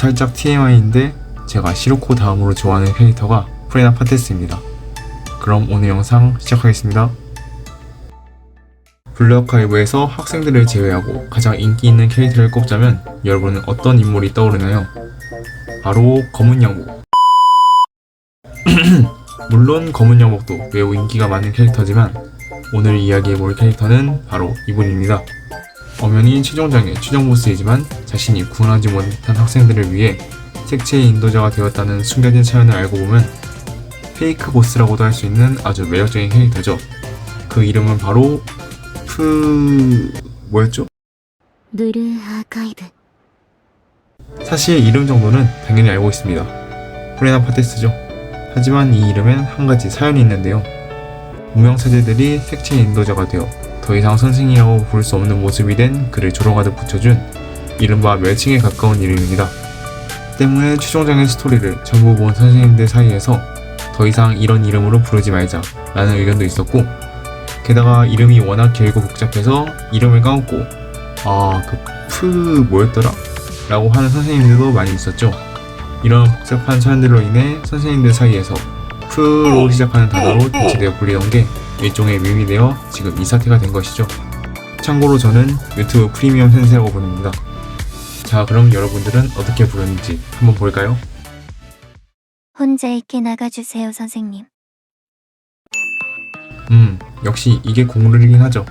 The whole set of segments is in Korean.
살짝 TMI인데 제가 시로코 다음으로 좋아하는 캐릭터가 프레나 파테스입니다. 그럼 오늘 영상 시작하겠습니다. 블루아카이브에서 학생들을 제외하고 가장 인기 있는 캐릭터를 꼽자면 여러분은 어떤 인물이 떠오르나요? 바로 검은 양복. 물론 검은 양복도 매우 인기가 많은 캐릭터지만 오늘 이야기해볼 캐릭터는 바로 이분입니다. 엄연히 최종장애, 최종보스이지만 자신이 구원하지 못한 학생들을 위해 색채의 인도자가 되었다는 숨겨진 사연을 알고 보면 페이크 보스라고도 할 수 있는 아주 매력적인 캐릭터죠. 그 이름은 바로 푸... 뭐였죠? 누르 아카이드 사실 이름 정도는 당연히 알고 있습니다. 프레나 파테스죠. 하지만 이 이름엔 한 가지 사연이 있는데요. 무명 체제들이 색채의 인도자가 되어 더 이상 선생이라고 부를 수 없는 모습이 된 그를 조롱하듯 붙여준 이른바 멸칭에 가까운 이름입니다. 때문에 최종장의 스토리를 전부 본 선생님들 사이에서 더 이상 이런 이름으로 부르지 말자 라는 의견도 있었고 게다가 이름이 워낙 길고 복잡해서 이름을 까먹고 아그 프 뭐였더라? 라고 하는 선생님들도 많이 있었죠. 이런 복잡한 사연들로 인해 선생님들 사이에서 프로 시작하는 단어로 대체되어 불리던 게 일종의 밈이 되어 지금 이 사태가 된 것이죠. 참고로 저는 유튜브 프리미엄 센세라고 부릅니다. 자, 그럼 여러분들은 어떻게 부르는지 한번 볼까요? 혼자 있게 나가주세요, 선생님. 음, 역시 이게 국룰이긴 하죠.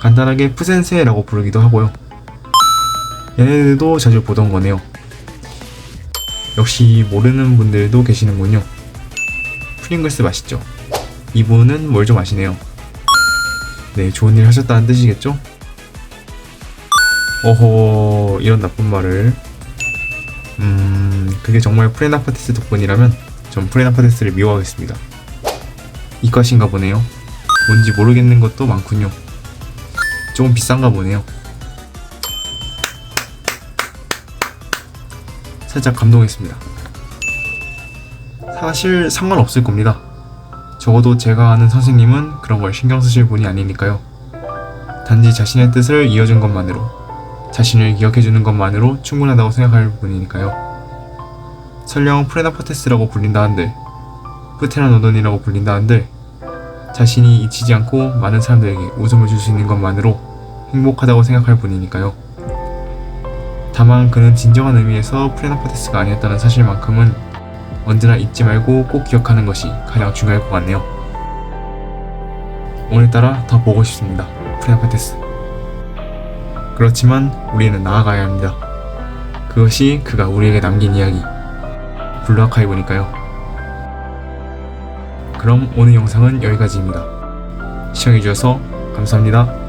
간단하게 푸센세라고 부르기도 하고요. 얘네들도 자주 보던 거네요. 역시 모르는 분들도 계시는군요. 프링글스 맛있죠? 이분은 뭘 좀 아시네요. 네, 좋은 일 하셨다는 뜻이겠죠? 어허, 이런 나쁜 말을. 음, 그게 정말 프레나파테스 덕분이라면 전 프레나파테스를 미워하겠습니다. 이과신가 보네요. 뭔지 모르겠는 것도 많군요. 조금 비싼가 보네요. 살짝 감동했습니다. 사실 상관없을 겁니다. 적어도 제가 아는 선생님은 그런 걸 신경 쓰실 분이 아니니까요. 단지 자신의 뜻을 이어준 것만으로, 자신을 기억해주는 것만으로 충분하다고 생각할 분이니까요. 설령 프레나파테스라고 불린다 한들, 프테라노돈이라고 불린다 한들, 자신이 잊히지 않고 많은 사람들에게 웃음을 줄 수 있는 것만으로 행복하다고 생각할 뿐이니까요. 다만 그는 진정한 의미에서 프레나파테스가 아니었다는 사실만큼은 언제나 잊지 말고 꼭 기억하는 것이 가장 중요할 것 같네요. 오늘따라 더 보고 싶습니다. 프레나파테스. 그렇지만 우리는 나아가야 합니다. 그것이 그가 우리에게 남긴 이야기. 블루아카이브니까요. 그럼 오늘 영상은 여기까지입니다. 시청해주셔서 감사합니다.